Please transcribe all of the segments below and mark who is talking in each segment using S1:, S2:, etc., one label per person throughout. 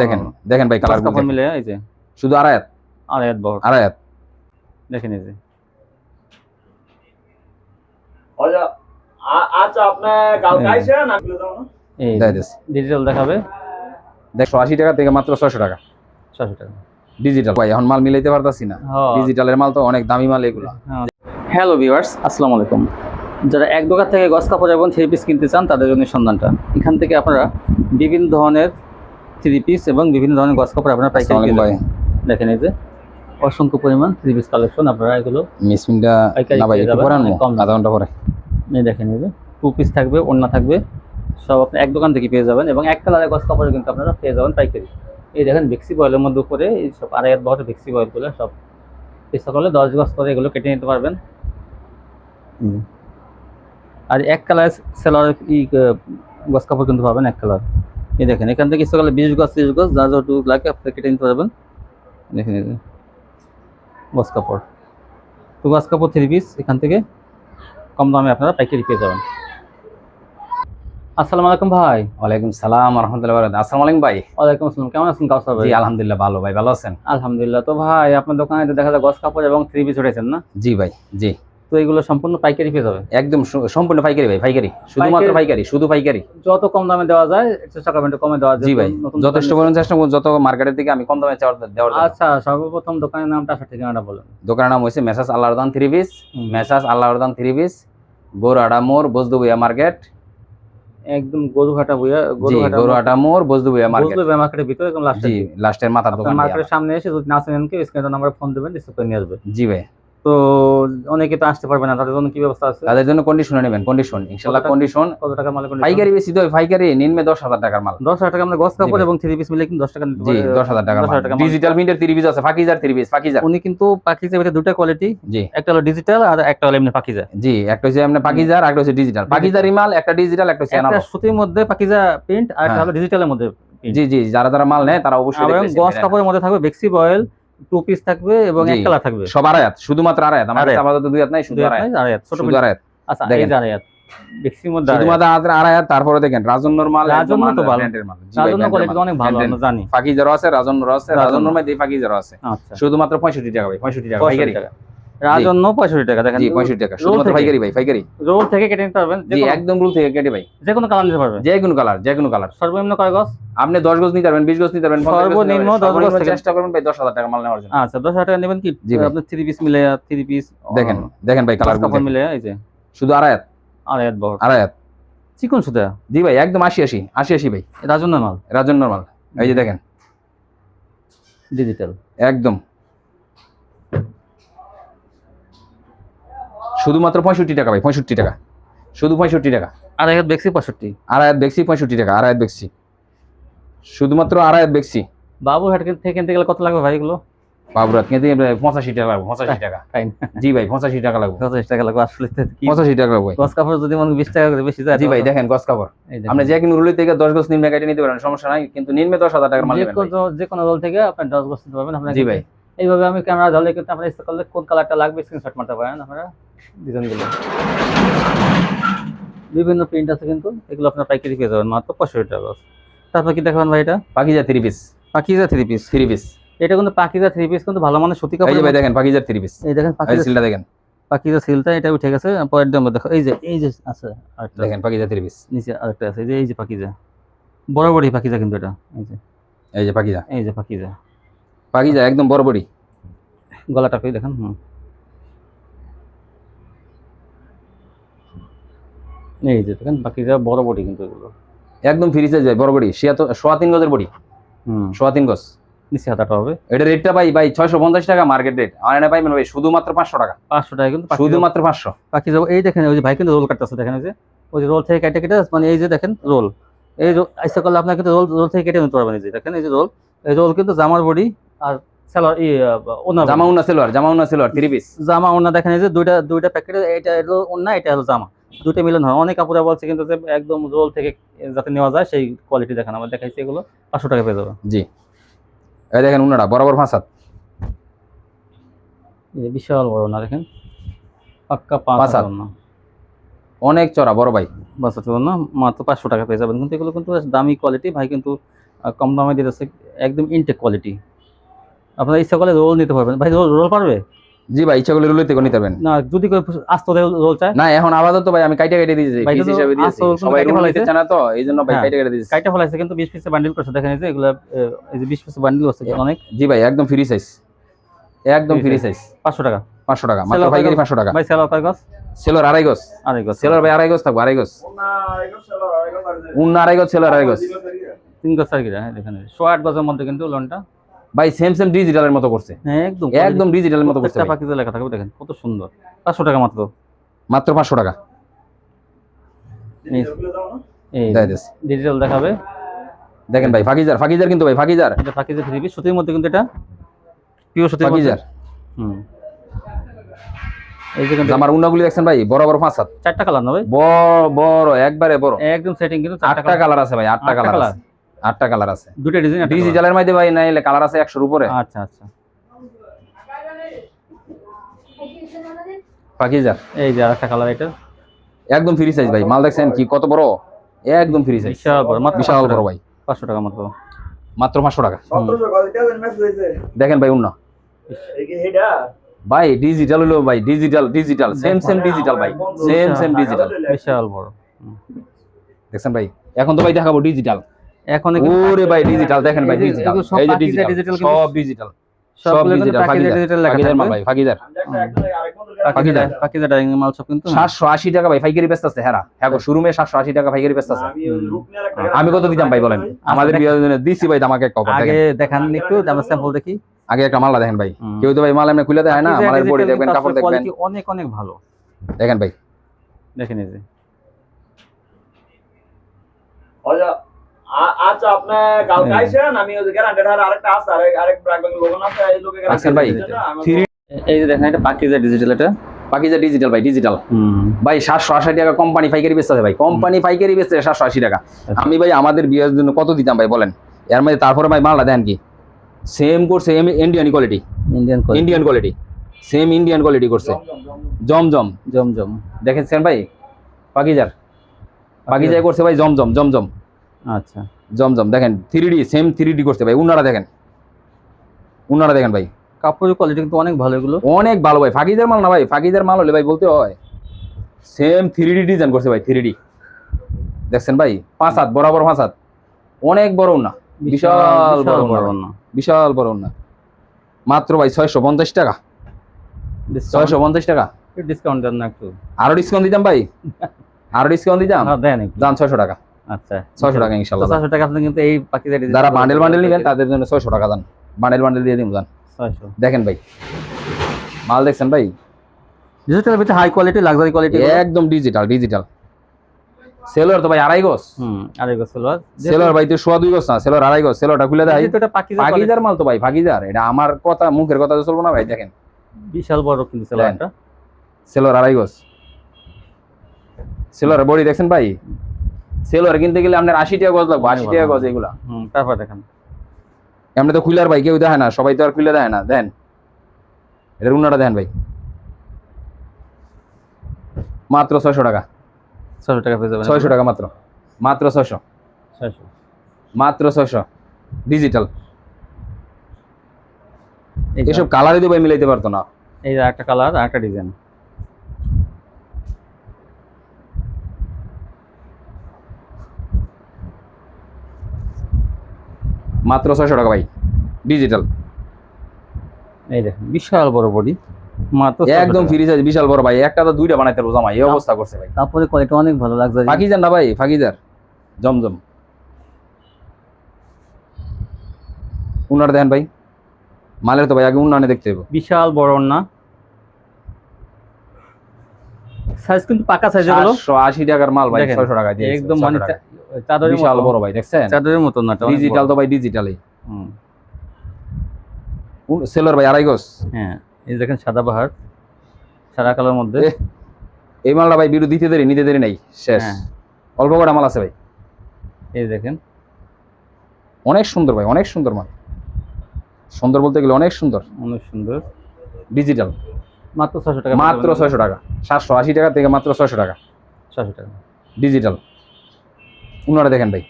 S1: দেখেন দেখেন ভাই কালার
S2: কাপড় মিলে এই যে।
S1: শুধু
S2: আড়াই হাত? দেখেন এই যে।
S3: আচ্ছা আপনি কালকে। আমি বলে না।
S2: এই ডিজিটাল দেখাবে।
S1: দেখো আশি টাকা থেকে মাত্র ছয়শো টাকা।
S2: ছশো টাকা।
S1: ডিজিটাল ভাই এখন মাল মিলাইতে পারতাছি না। ডিজিটালের মাল তো অনেক দামি মাল এগুলো।
S2: হ্যালো ভিউয়ার্স আসসালামু আলাইকুম। যারা এক দোকান থেকে গস কাপড় এবং থ্রি পিস কিনতে চান তাদের জন্য সন্ধানটা। এখান থেকে আপনারা বিভিন্ন ধরনের থ্রি পিস এবং বিভিন্ন ধরনের গস কাপড় আপনারা পাইকারি দেখেন এই যে অসংখ্য পরিমাণ থ্রি পিস কালেকশন আপনারা এগুলো
S1: মিসমিনটা
S2: পাইকারি
S1: না ভাই একটু
S2: যাবেন,
S1: পরে আনব
S2: অনেক কম দামে।
S1: আধা ঘণ্টা পরে।
S2: এই দেখেন এই যে টু পিস থাকবে ওড়না থাকবে সব আপনি এক দোকান থেকে পেয়ে যাবেন এবং এক কালারের গস কাপড় কিন্তু আপনারা পেয়ে যাবেন পাইকারি। এই দেখেন বেক্সি বয়েলের মধ্যে উপরে এই সব আড়াই হাত বহরের বেক্সি বয়েলগুলো সব ইচ্ছা করলে দশ গজ করে এগুলো কেটে নিতে পারবেন। আর এক কালার সেলার ই গস কাপড় কিন্তু পাবেন এক কালার এই দেখেন এখান থেকে করলে বিশ গজ ত্রিশ গজ যা যতটুকু লাগে আপনি কেটে নিতে পারবেন। দেখেন গস কাপড়। তো গস কাপড় থ্রি পিস এখান থেকে কম দামে আপনারা পাইকারি পেয়ে যাবেন। আসসালামু আলাইকুম ভাই।
S1: ওয়ালাইকুম সালাম রহমতুল্লাহ বারাকাতুহু আসসালামু আলাইকুম ভাই।
S2: ওয়ালাইকুম আসসালাম কেমন আছেন কাউসার ভাই?
S1: জি আলহামদুলিল্লাহ ভালো ভাই ভালো আছেন?
S2: আলহামদুলিল্লাহ। তো ভাই আপনার দোকানে তো দেখা যায় গস কাপড় এবং থ্রি পিস উঠেছেন না?
S1: জি ভাই জি।
S2: তো এগুলো সম্পূর্ণ পাইকারি পেয়ে যাবে।
S1: একদম সম্পূর্ণ পাইকারি ভাই পাইকারি। শুধুমাত্র
S2: পাইকারি?
S1: শুধু পাইকারি।
S2: যত কম দামে দেওয়া যায় চেষ্টা করবেন কমে দেওয়া যায়
S1: জি ভাই যথেষ্ট পরিমাণ চেষ্টা করব যত মার্কেটের থেকে আমি কম দামে দেওয়ার জন্য।
S2: আচ্ছা সর্বপ্রথম দোকানের নামটা আসা ঠিকানাটা বলেন।
S1: দোকানের নাম হয়েছে মেসাজ আল্লাহরদান থ্রি পিস মেসাজ আল্লাহরদান থ্রি পিস বোরআডা মোড় বজদুবিয়া মার্কেট
S2: একদম গরুঘাটা বইয়া
S1: জি গরুয়াটা মোড়। বজদুবিয়া মার্কেট
S2: বুঝবে মার্কেটের ভিতরে একদম লাস্টে
S1: জি লাস্টের মাথার দোকান
S2: মার্কেটের সামনে এসে যদি না চেনেন কেউ স্ক্রিনে নাম্বার ফোন দেবেন করে নিয়ে আসবে।
S1: জি ভাই।
S2: তো অনেকে তো আসতে পারবে না তাদের জন্য কি ব্যবস্থা আছে?
S1: তাদের জন্য কন্ডিশনে নেবেন কন্ডিশন
S2: টাকা?
S1: কন্ডিশন
S2: কত টাকা মালে কোন
S1: পাইকারি বেশি তো পাইকারি নিম্নে দশ হাজার টাকার মাল।
S2: দশ হাজার টাকা আমরা গস কাপড় এবং থ্রি পিস মিলে কিন্তু দশ টাকা
S1: জি
S2: পারে-
S1: দশ হাজার টাকার
S2: দশ
S1: মাল।
S2: হাজার টাকা
S1: ডিজিটাল প্রিন্টের থ্রি পিস আছে ফাকিজার থ্রি পিস ফাকিজার
S2: উনি কিন্তু পাকিজা ভিতরে দুটো কোয়ালিটি
S1: জি।
S2: একটা হলো ডিজিটাল আর একটা হলো এমনি পাকিজা
S1: জি একটা হচ্ছে আপনার পাকিজার একটা হচ্ছে ডিজিটাল পাকিজার মাল একটা ডিজিটাল একটা হচ্ছে
S2: একটা সুতির মধ্যে পাকিজা প্রিন্ট আর একটা
S1: হ্যাঁ।
S2: হলো ডিজিটালের মধ্যে
S1: জি জি যারা যারা মাল নেয় তারা অবশ্যই
S2: গস কাপড়ের মধ্যে থাকবে বেক্সি বয়েল টু পিস থাকবে এবং এক কালার থাকবে।
S1: সব শুধুমাত্র আমার কাছে। আপাতত দুই হাত নাই শুধু
S2: ছোট
S1: শুধু।
S2: আচ্ছা এই যে। মধ্যে
S1: শুধুমাত্র তারপরে দেখেন রাজন্যর মাল
S2: রাজন্ন তো ভালো।
S1: এর
S2: কোয়ালিটি অনেক ভালো আমরা জানি।
S1: ফাকিজারও আছে রাজন্যরও আছে
S2: রাজন্য।
S1: রাজন্যর ফাকি ফাকিজারও আছে।
S2: আচ্ছা।
S1: শুধুমাত্র পঁয়ষট্টি টাকা ভাই পঁয়ষট্টি টাকা পাইকারি।
S2: পঁয়ষট্টি টাকা। রাজন্য পঁয়ষট্টি টাকা দেখেন।
S1: টাকা। শুধুমাত্র
S2: থেকে।
S1: পাইকারি ভাই পাইকারি।
S2: রোল থেকে কেটে নিতে পারবেন।
S1: জি একদম রুল থেকে কেটে ভাই।
S2: যে কোনো কালার নিতে পারবেন।
S1: যে কোনো কালার যে কোনো কালার।
S2: সর্বনিম্ন কয় গজ?
S1: আপনি দশ গজ নিতে পারবেন বিশ গজ নিতে পারবেন 50 গজ নিতে পারবেন।
S2: সর্বনিম্ন 10 গজ থেকে।
S1: চেষ্টা করবেন ভাই দশ হাজার টাকা মাল নেওয়ার জন্য।
S2: আচ্ছা টাকা নেবেন কি। পিস মিলে পিস
S1: দেখেন দেখেন ভাই কালার
S2: মিলে এই যে।
S1: শুধু আড়ায়াত
S2: আড়াই হাত বহর
S1: আড়ায়াত
S2: চিকন সুতা?
S1: জি ভাই একদম ভাই।
S2: রাজন্য মাল?
S1: রাজন্যর মাল। এই যে দেখেন।
S2: ডিজিটাল
S1: একদম। শুধুমাত্র পঁয়ষট্টি টাকা ভাই পঁয়ষট্টি টাকা। শুধু পঁয়ষট্টি টাকা।
S2: আড়াই হাত বেক্সি পঁয়ষট্টি।
S1: আড়ায়াত দেখছি পঁয়ষট্টি টাকা আড়ায়াত দেখছি শুধুমাত্র আড়ায়াত দেখছি
S2: বাবুরহাট থেকে কিনতে গেলে কত লাগবে ভাই এগুলো?
S1: বাবুরাত কিন্তু পঁচাশি টাকা লাগবে পঁচাশি টাকা।
S2: তাই
S1: জি ভাই পঁচাশি টাকা লাগবে।
S2: পঁচাশ টাকা লাগবে আসলে
S1: পঁচাশি টাকা লাগবে
S2: গছ কাপড় যদি মনে বিশ টাকা করে বেশি যায়
S1: জি ভাই দেখেন গস কাপড়। আপনি যে কোনো রুলি থেকে দশ গজ নিম্নে কেটে নিতে পারেন সমস্যা নাই কিন্তু নিম্নে দশ হাজার টাকার মাল
S2: যে কোনো যে কোনো রোল থেকে আপনি দশ গছ নিতে পারবেন আপনার
S1: জি ভাই।
S2: এইভাবে আমি ক্যামেরা ধরলে কিন্তু আপনার ইচ্ছা করলে কোন কালারটা লাগবে স্ক্রিনশট মারতে পারেন আপনারা। ডিজাইনগুলো। বিভিন্ন প্রিন্ট আছে কিন্তু এগুলো আপনার পাইকারি পেয়ে যাবেন মাত্র পঁয়ষট্টি টাকা। তারপর কি দেখাবেন ভাই এটা?
S1: Pakiza three piece
S2: Pakiza three piece
S1: three piece
S2: এটা কিন্তু পাকিজা থ্রি পিস কিন্তু ভালো মানের সুতি কাপড়
S1: ভাই দেখেন পাকিজা থ্রি পিস
S2: এই দেখেন পাকিজা
S1: সিলটা দেখেন।
S2: পাকিজা সিলটা এটা উঠে গেছে। পরের দাম দেখো এই যে এই যে আছে আরেকটা।
S1: দেখেন পাকিজা থ্রি পিস
S2: নিচে আরেকটা আছে এই যে এই যে পাকিজা। বড় বড়ই পাকিজা কিন্তু এটা। এই যে
S1: এই যে পাকিজা।
S2: এই যে পাকিজা।
S1: পাকিজা একদম বড় বড়ি
S2: গলাটা কই দেখেন হুম। এই যে দেখেন পাকিজা বড় বডি কিন্তু এগুলো।
S1: একদম ফ্রি সাইজ ভাই বড় বড়ি সোয়া তিন গজের বড়ি।
S2: হুম।
S1: সোয়া তিন গজ।
S2: নিচে হাতাটা হবে।
S1: এটা রেটটা ভাই ভাই ছয়শো পঞ্চাশ টাকা মার্কেট রেট আর এটা পাইবেন ভাই শুধুমাত্র পাঁচশো টাকা।
S2: পাঁচশো টাকা কিন্তু
S1: শুধুমাত্র পাঁচশো।
S2: পাকিজা এই দেখেন ওই যে ভাই কিন্তু রোল কাটতেছে দেখেন ওই যে। ওই যে রোল থেকে কেটে কেটে মানে এই যে দেখেন রোল এই আইসা করলে আপনার কিন্তু রোল রোল থেকে কেটে নিতে পারবেন এই যে। দেখেন এই যে রোল এই রোল কিন্তু জামার বডি আর সালোয়ার ই ওনার
S1: জামা উন্না সেলোয়ার জামা উন্না সেলোয়ার থ্রি পিস
S2: জামা ওনা দেখেন এই যে দুইটা দুইটা প্যাকেট এটা হলো ওনা এটা হলো জামা। দুইটা মিলন হয়। অনেক কাপড়ে বলছে কিন্তু যে একদম রোল থেকে যাতে নেওয়া যায় সেই কোয়ালিটি দেখেন। আমরা দেখাইছি এগুলো পাঁচশো টাকা পেয়ে যাবে।
S1: জি। এই দেখেন উনারা বরাবর ফাঁসাত
S2: বিশাল বড় না দেখেন। পাক্কা পাঁচ না
S1: অনেক চড়া বড় ভাই।
S2: বাস না মাত্র পাঁচশো টাকা পেয়ে যাবেন। কিন্তু এগুলো কিন্তু দামি কোয়ালিটি ভাই কিন্তু কম দামে দিতেছে একদম ইনটেক কোয়ালিটি আপনারা ইচ্ছা করলে রোল নিতে পারবেন। ভাই রোল রোল পারবে?
S1: জি ভাই ইচ্ছা করলে রুলিতে করে নিতে পারবেন।
S2: না যদি কেউ আস্ত রোল চায়?
S1: না এখন আপাতত ভাই আমি কাইটে কেটে দিয়েছি
S2: ভাই,
S1: পিস হিসাবে দিয়েছি। সবাই রুল। নিতে চায় না তো এই জন্য ভাই
S2: হ্যাঁ।
S1: কাইটে কেটে দিয়েছি।
S2: কাইটা ফলাইছে কিন্তু বিশ পিসে বান্ডিল করছে দেখেন এই যে এগুলো এই যে বিশ পিসে বান্ডিল করছে অনেক।
S1: জি ভাই একদম ফ্রি সাইজ একদম ফ্রি সাইজ
S2: পাঁচশো টাকা।
S1: পাঁচশো টাকা মাত্র
S2: সেলোর
S1: পাইকারি
S2: কয়
S1: পাঁচশো টাকা।
S2: ভাই সেলার কয় গছ?
S1: সেলোর আড়াই গজ
S2: আড়াই গছ।
S1: সেলোর ভাই আড়াই গজ থাকব আড়াই গজ
S3: ওনা আড়াইগো সেলো আড়াইগো পারবে
S1: উন্ন আড়াই গজ সেলোর আড়াই গজ
S2: তিন গছ আর কি হ্যাঁ দেখেন শো আট গজের মধ্যে কিন্তু লোনটা
S1: ভাই সেম সেম ডিজিটালের মতো করছে।
S2: হ্যাঁ একদম
S1: একদম ডিজিটালের মতো করছে।
S2: পাখিতে লেখা থাকবে দেখেন কত সুন্দর। পাঁচশো টাকা মাত্র।
S1: মাত্র পাঁচশো টাকা।
S2: এই ডিজিটাল দেখাবে।
S1: দেখেন ভাই ফাকিজার ফাকিজার কিন্তু ভাই ফাকিজার
S2: এটা পাখিতে থ্রি পিস সুতির মধ্যে কিন্তু এটা পিওর সুতির
S1: ফাকিজার
S2: হুম। এই যে কিন্তু
S1: আমার উন্নাগুলি দেখছেন ভাই বড় বড় পাঁচ হাত।
S2: চারটা কালার না ভাই?
S1: বড় বড় একবারে বড়।
S2: একদম সেটিং কিন্তু চারটা
S1: কালার আছে ভাই আটটা কালার আছে। আটটা কালার আছে।
S2: দুটো ডিজাইন
S1: ডিজিটালের মধ্যে ভাই নাইলে কালার আছে একশোর উপরে।
S2: আচ্ছা আচ্ছা।
S1: ফাকিজার
S2: এই যে আরেকটা কালার এটা।
S1: একদম ফ্রি সাইজ ভাই মাল দেখছেন কি কত বড়? একদম ফ্রি সাইজ
S2: বিশাল বড় মাত্র
S1: বিশাল বড় ভাই।
S2: পাঁচশো টাকা মাত্র।
S1: মাত্র পাঁচশো টাকা। দেখেন ভাই উন্না।
S3: এই কি হেডা
S1: ভাই ডিজিটাল হলো ভাই digital digital same same digital ভাই। সেম সেম ডিজিটাল
S2: বিশাল বড়।
S1: দেখছেন ভাই এখন তো ভাই দেখাবো ডিজিটাল
S2: এখন
S1: ওরে ভাই ডিজিটাল দেখেন ভাই ডিজিটাল
S2: সব
S1: এই যে ডিজিটাল সব ডিজিটাল সব ডিজিটাল
S2: লেখা
S1: মাল ভাই
S3: বন্ধু
S1: পাকিজা।
S2: পাখিজা ডাইং মাল সব কিন্তু।
S1: সাতশো আশি টাকা ভাই পাইকারি ব্যস্ত আছে হ্যাঁ হ্যাঁ শোরুমে সাতশো আশি টাকা পাইকারি ব্যস্ত আছে
S3: আমি
S1: কত দিতাম ভাই বলেন? আমাদের বিয়ের দিছি ভাই আমাকে একটা
S2: আগে
S1: দেখেন।
S2: একটু আমার স্যাম্পল দেখি।
S1: আগে একটা মাল্লা দেখেন ভাই। কেউ তো ভাই মাল এমনি খুলে দেয় না মালের বডি দেখবেন কাপড় দেখবেন।
S2: অনেক অনেক ভালো।
S1: দেখেন ভাই।
S2: দেখেন এই যে।
S3: আচ্ছা আ- আচ্ছা আপনি কালকে
S2: হ্যাঁ।
S3: আমি ওই গ্যারান্টেড আর আরেকটা আছে আরেক আরেক ব্যাংক লোগো আছে এই লোকে
S1: আচ্ছা ভাই,
S2: এই যে দেখেন এটা পাকিজা ডিজিটাল এটা
S1: পাকিজা ডিজিটাল ভাই ডিজিটাল
S2: হুম।
S1: ভাই সাতশো আশি টাকা কোম্পানি পাইকারি বেচতে আছে ভাই। কোম্পানি পাইকারি বেচতে সাতশো আশি টাকা। আমি ভাই আমাদের বিয়ের জন্য কত দিতাম ভাই বলেন? এর মধ্যে তারপরে ভাই মালটা দেন কি? সেম করছে Indian quality
S2: Indian
S1: Indian quality same Indian quality করছে জমজম
S2: জমজম।
S1: দেখেছেন ভাই পাকিজার। পাকিজায় করছে ভাই জমজম জমজম।
S2: আচ্ছা।
S1: জমজম দেখেন three D same three D করছে ভাই উনারা দেখেন। উনারা দেখেন ভাই।
S2: কাপড়ের কোয়ালিটি কিন্তু অনেক ভালো এগুলো।
S1: অনেক ভালো ভাই ফাকিদের মাল না ভাই ফাকিদের মাল হলে ভাই বলতে হয়। সেম থ্রি ডি ডিজাইন করছে ভাই থ্রি ডি দেখছেন ভাই পাঁচ হাত বরাবর পাঁচ হাত। অনেক বড় না বিশাল বড় না বিশাল বড় না মাত্র ভাই ছয়শো পঞ্চাশ টাকা। ছয়শো পঞ্চাশ টাকা।
S2: ডিসকাউন্ট দেন না একটু।
S1: আরও ডিসকাউন্ট দিতাম ভাই? আরও ডিসকাউন্ট দিতাম?
S2: হ্যাঁ দেন
S1: দাম ছয়শো টাকা।
S2: আচ্ছা
S1: ছয়শো টাকা ইনশাল্লাহ
S2: ছয়শো টাকা আপনি কিন্তু এই পাখিজা
S1: যারা বান্ডেল বান্ডেল নিবেন তাদের জন্য ছয়শো টাকা দান। বান্ডেল বান্ডেল দিয়ে দিন দান।
S2: ছয়শো।
S1: দেখেন ভাই মাল দেখছেন ভাই?
S2: ডিজিটাল ভিতরে হাই কোয়ালিটি লাক্সারি কোয়ালিটি
S1: একদম ডিজিটাল ডিজিটাল সেলর তো ভাই আড়াই গজ।
S2: হুম আর এগুলো সালোয়ার
S1: সেলর ভাই তো সোয়া দুই গজ না সেলর আড়াই গজ। সেলরটা খুলে দেয়।
S2: এটা
S1: মাল তো ভাই এটা আমার কথা মুখের কথা তো চলবো না ভাই দেখেন।
S2: বিশাল বড় কিন্তু
S1: সেলর আড়াই গজ। সেলরের বডি দেখছেন ভাই? সেলর কিনতে গেলে আপনার আশি টাকা গজ লাগবে আশি টাকা গজ এগুলা।
S2: তারপর দেখেন।
S1: এমনি তো খুলার ভাই কেউ দেখে না সবাই তো আর খুলে দেয় না দেন। এটা রুনাটা দেন ভাই। মাত্র ছয়শো টাকা।
S2: ছয়শো টাকা পেয়ে যাবেন।
S1: ছয়শো টাকা মাত্র। মাত্র ছয়শো।
S2: ছয়শো।
S1: মাত্র ছয়শো। ডিজিটাল।
S2: এই যে-
S1: এসব কালারই তো ভাই মিলাইতে পারতো না।
S2: এই যে একটা কালার আর একটা ডিজাইন
S1: মাত্র ছয়শো টাকা ভাই ডিজিটাল
S2: এই দেখেন বিশাল বড় বডি মাত্র
S1: একদম ফ্রি সাইজ বিশাল বড় ভাই একটা তো দুইটা বানাইতে পারব জামা এই অবস্থা করছে ভাই।
S2: তারপরে কোয়ালিটি অনেক ভালো
S1: ফাকিজার না ভাই ফাকিজার। জমজম। উনার দেন ভাই মালের তো ভাই আগে উন্নয়নে দেখতে হবে
S2: বিশাল বড় না সাইজ কিন্তু পাকা সাইজ
S1: সাতশো আশি টাকার মাল ভাই
S2: দেখেন,
S1: ছয়শো টাকা দিয়ে
S2: একদম মানে চাদরের
S1: বিশাল বড় ভাই দেখছেন?
S2: চাদরের মতো না
S1: ডিজিটাল তো ভাই ডিজিটালই
S2: হুম,
S1: সেলর ভাই আড়াই গজ।
S2: হ্যাঁ এই দেখেন সাদা বাহার সাদা কালার মধ্যে।
S1: এই মালটা ভাই বিরু দিতে দেরি নিতে দেরি নাই শেষ।
S2: হ্যাঁ।
S1: অল্প কটা মাল আছে ভাই।
S2: এই দেখেন।
S1: অনেক সুন্দর ভাই অনেক সুন্দর মাল। সুন্দর বলতে গেলে অনেক সুন্দর।
S2: অনেক সুন্দর।
S1: ডিজিটাল
S2: মাত্র ছয়শো টাকা।
S1: মাত্র ছয়শো টাকা সাতশো আশি টাকা থেকে মাত্র ছয়শো টাকা।
S2: ছয়শো টাকা।
S1: ডিজিটাল উনারা দেখেন ভাই।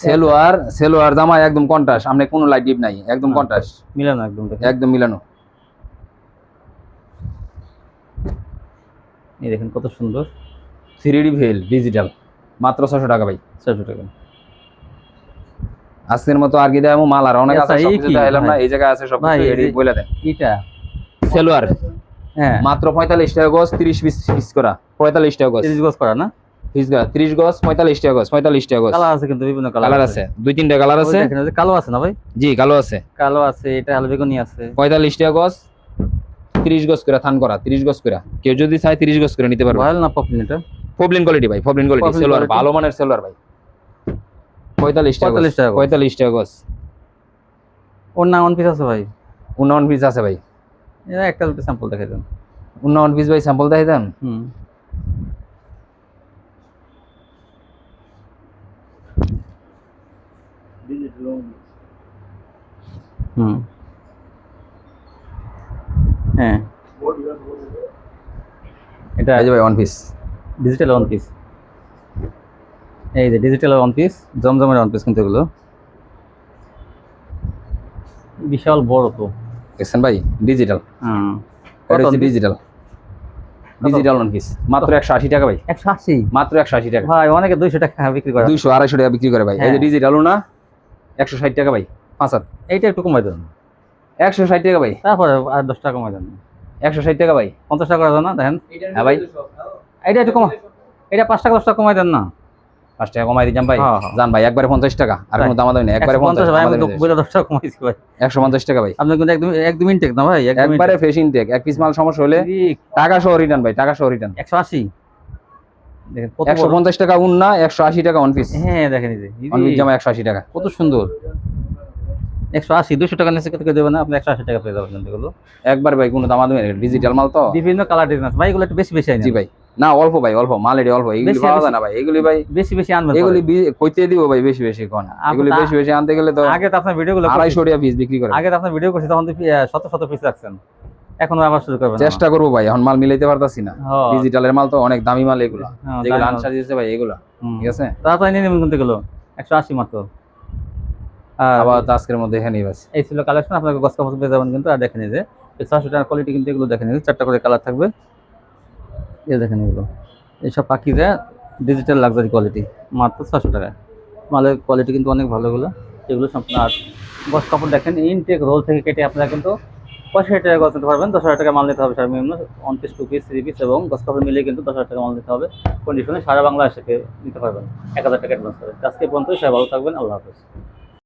S1: সেলোয়ার সেলোয়ার জামা একদম কন্ট্রাস্ট। আপনি কোনো লাইট ডিপ নাই একদম কন্ট্রাস্ট।
S2: মিলানো একদম দেখেন।
S1: একদম মিলানো।
S2: এই দেখেন কত সুন্দর।
S1: থ্রি ডি ভেল ডিজিটাল মাত্র ছশো টাকা ভাই।
S2: চারশো টাকা।
S1: আজকের মতো আর কি দেয় মাল আর অনেক আছে
S2: আচ্ছা, এই
S1: না জায়গায় আছে সব বলে দেন।
S2: এটা।
S1: সেলোয়ার।
S2: হ্যাঁ।
S1: মাত্র পঁয়তাল্লিশ টাকা গজ তিরিশ পিস পিস করা। পঁয়তাল্লিশ টাকা গজ।
S2: তিরিশ গজ করা না?
S1: পিস করা তিরিশ গজ পঁয়তাল্লিশ টাকা গজ পঁয়তাল্লিশ টাকা গজ।
S2: কালার আছে কিন্তু বিভিন্ন
S1: কালার আছে। দুই তিনটা কালার আছে।
S2: দেখেন, ওই যে কালো আছে না ভাই?
S1: জি কালো আছে।
S2: কালো আছে এটা আলু বেগুনি আছে।
S1: পঁয়তাল্লিশ টাকা গজ তিরিশ গজ করে থান করা তিরিশ গজ করে। কেউ যদি চায় তিরিশ গজ করে নিতে পারবে।
S2: রয়্যাল না পপলিন এটা?
S1: ফবলিন কোয়ালিটি ভাই ফবলিন কোয়ালিটি সেলোয়ার ভালো মানের সেলোয়ার ভাই। পঁয়তাল্লিশ টাকা
S2: 45 টাকা গজ।
S1: পঁয়তাল্লিশ টাকা গজ।
S2: ওর না পিস আছে ভাই।
S1: উন্নয়ন পিস আছে ভাই।
S2: একটা স্যাম্পল দেখাই দেন।
S1: পিস ভাই স্যাম্পল দেখাই দেন।
S2: হুম। হুম হ্যাঁ। এটা
S1: এই যে ভাই one piece
S2: digital one piece এই যে ডিজিটাল ওয়ান পিস জমজমের ওয়ান পিস কিন্তু এগুলো। বিশাল বড় তো।
S1: দেখছেন ভাই? ডিজিটাল
S2: হুম।
S1: এটা হচ্ছে ডিজিটাল ডিজিটাল ওয়ান পিস মাত্র একশো আশি টাকা ভাই।
S2: একশো আশি?
S1: মাত্র একশো আশি টাকা।
S2: ভাই অনেকে দুইশো টাকা বিক্রি করে।
S1: দুইশো আড়াইশো টাকা বিক্রি করে ভাই। এই যে
S2: হ্যাঁ।
S1: ডিজিটাল না একশো ষাট টাকা ভাই পাঁচ হাত।
S2: এইটা একটু কমাই দেন।
S1: একশো ষাট টাকা ভাই।
S2: তারপরে আর দশ টাকা কমাই দেন।
S1: একশো ষাট টাকা ভাই।
S2: পঞ্চাশ টাকা করে দেন না দেখেন।
S1: হ্যাঁ ভাই।
S2: এইটা একটু কমা এটা পাঁচ টাকা দশ টাকা কমাই দেন না।
S1: পাঁচ টাকা কমাই দিলাম ভাই।
S2: হ্যাঁ, হ্যাঁ।
S1: জান ভাই একবারে পঞ্চাশ টাকা। আর কোনো? দাম দামি নেই একবারে পঞ্চাশ
S2: ভাই আমি দশ টাকা কমাইছি ভাই।
S1: একশো পঞ্চাশ টাকা ভাই।
S2: আপনি কিন্তু একদম একদম ইনটেক না ভাই
S1: একবারে ফ্রেশ ইনটেক এক পিস মাল সমস্যা হলে টাকা সহ রিটার্ন ভাই টাকা সহ রিটার্ন
S2: একশো আশি?
S1: একশো পঞ্চাশ টাকা উন্না একশো আশি টাকা অন পিস
S2: হ্যাঁ দেখেন এই যে
S1: অন পিস
S2: ইদি,
S1: জামা একশো আশি টাকা।
S2: কত সুন্দর। একশো আশি দুশো টাকা নিচে কেউ দেবে আপনি একশো আশি টাকা পেয়ে যাবেন এগুলো।
S1: একবার ভাই কোনো দাম দামি ডিজিটাল মাল তো।
S2: বিভিন্ন কালার ডিজাইন ভাই এগুলো একটু বেশি বেশি
S1: জি ভাই। না অল্প ভাই অল্প মাল এটি অল্প এগুলি পাওয়া যায় না ভাই এগুলি ভাই
S2: বেশি বেশি আনবেন
S1: এগুলি কইতে দিব ভাই বেশি বেশি কোন। এগুলি বেশি বেশি আনতে গেলে তো
S2: আগে তো আপনার ভিডিওগুলো
S1: আড়াইশো টাকা পিস বিক্রি করে।
S2: আগে তো আপনার ভিডিও করছি তখন তো শত শত পিস রাখছেন। এখন আবার শুরু করবেন
S1: চেষ্টা করব ভাই এখন মাল মিলাইতে পারতাছি না। ডিজিটালের মাল তো অনেক দামি মাল এগুলো। যেগুলো আনসার দিয়েছে ভাই এগুলো। ঠিক আছে?
S2: তাড়াতাড়ি নিয়ে নেবেন কিন্তু এগুলো। একশো আশি মাত্র।
S1: আবার আজকের মধ্যে এখানেই বাস।
S2: এই ছিল কালেকশন আপনাকে গস কাপড় পেয়ে যাবেন কিন্তু আর দেখেন এই যে ছশো টাকার কোয়ালিটি কিন্তু এগুলো দেখেন এই চারটা করে কালার থাকবে। এই দেখেন এগুলো। এইসব পাখিরা ডিজিটাল লাক্সারি কোয়ালিটি মাত্র ছশো টাকা মালের কোয়ালিটি কিন্তু অনেক ভালো এগুলো। এগুলো সম্পূর্ণ আর গস কাপড় দেখেন ইনটেক রোল থেকে কেটে আপনারা কিন্তু পঁয়ষট্টি টাকা গছ নিতে পারবেন, দশ হাজার টাকা মাল নিতে হবে সর্বনিম্ন one piece two piece three piece এবং দশ কাপড় মিলিয়ে কিন্তু দশ হাজার টাকা মাল নিতে হবে। কন্ডিশনে সারা বাংলা এসে নিতে পারবেন, এক হাজার টাকা অ্যাডভান্স করে আজকে পর্যন্ত সবাই ভালো থাকবেন, আল্লাহ হাফেজ।